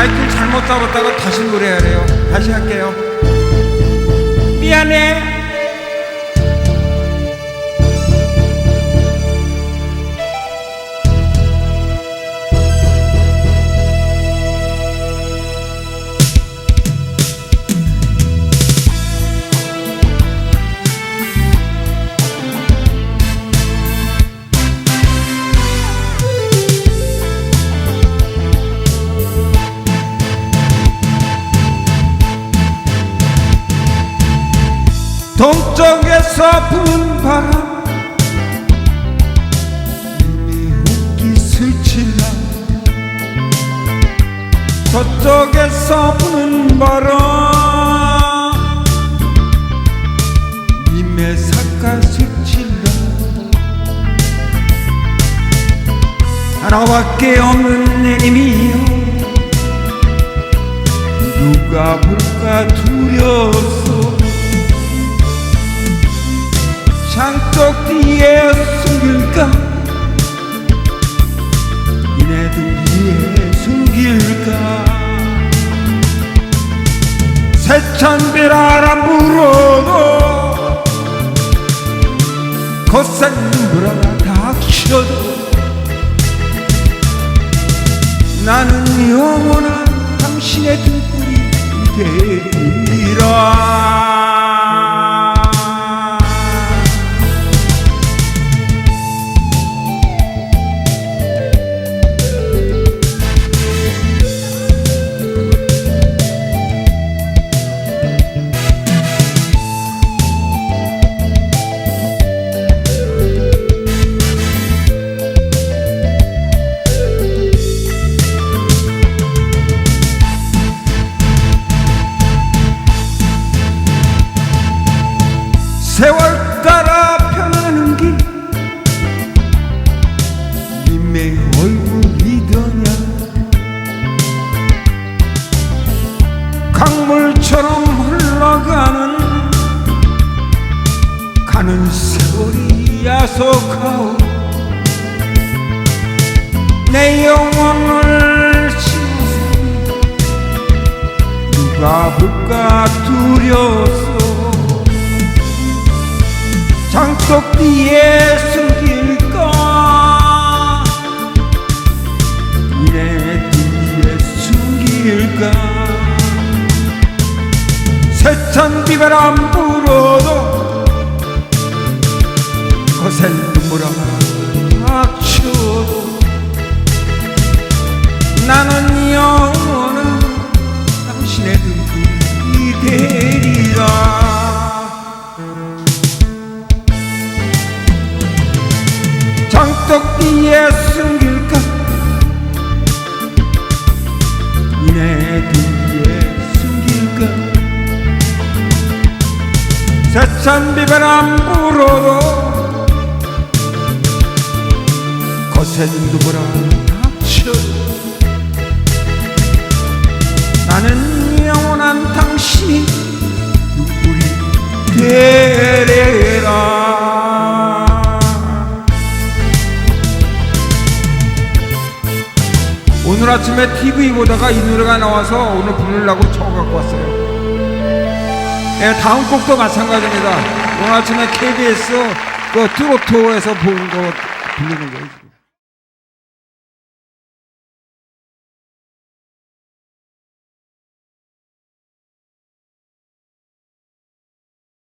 마이크를 잘못 잡았다가 다시 노래해야 돼요. 다시 할게요. 동쪽에서 부는 바람. 이미 웃기 스치라. 저쪽에서 부는 바람. 님의 사가 스치라. 하나밖에 없는 내님이여. 누가 볼까 두려워 서 장독 뒤에 숨길까? 이네들 뒤에 숨길까? 새찬 비라라 불어도 거센 불어라 닥쳐도 나는 영원한 당신의 등불이 되리라 강물처럼 흘러가는 가는 세월이 야속하오. 내 영혼을 씌워서. 누가 볼까 두려워서. 장독 뒤에 숨 세찬 비바람 불어도 거센 눈물 하나 닥쳐도. 나는 영원한 당신의 등불이 되리라. 장독 뒤에 숨길까? 이내 뒤 세찬 비바람 불어도 거센 누구라 닥쳐 나는 영원한 당신이 우리 되리라 오늘 아침에 TV 보다가 이 노래가 나와서 오늘 부르려고 적어 갖고 왔어요. 예, 다음 곡도 마찬가지입니다. 오늘 아침에 KBS 그 트로트에서 본거 부르는 거예요.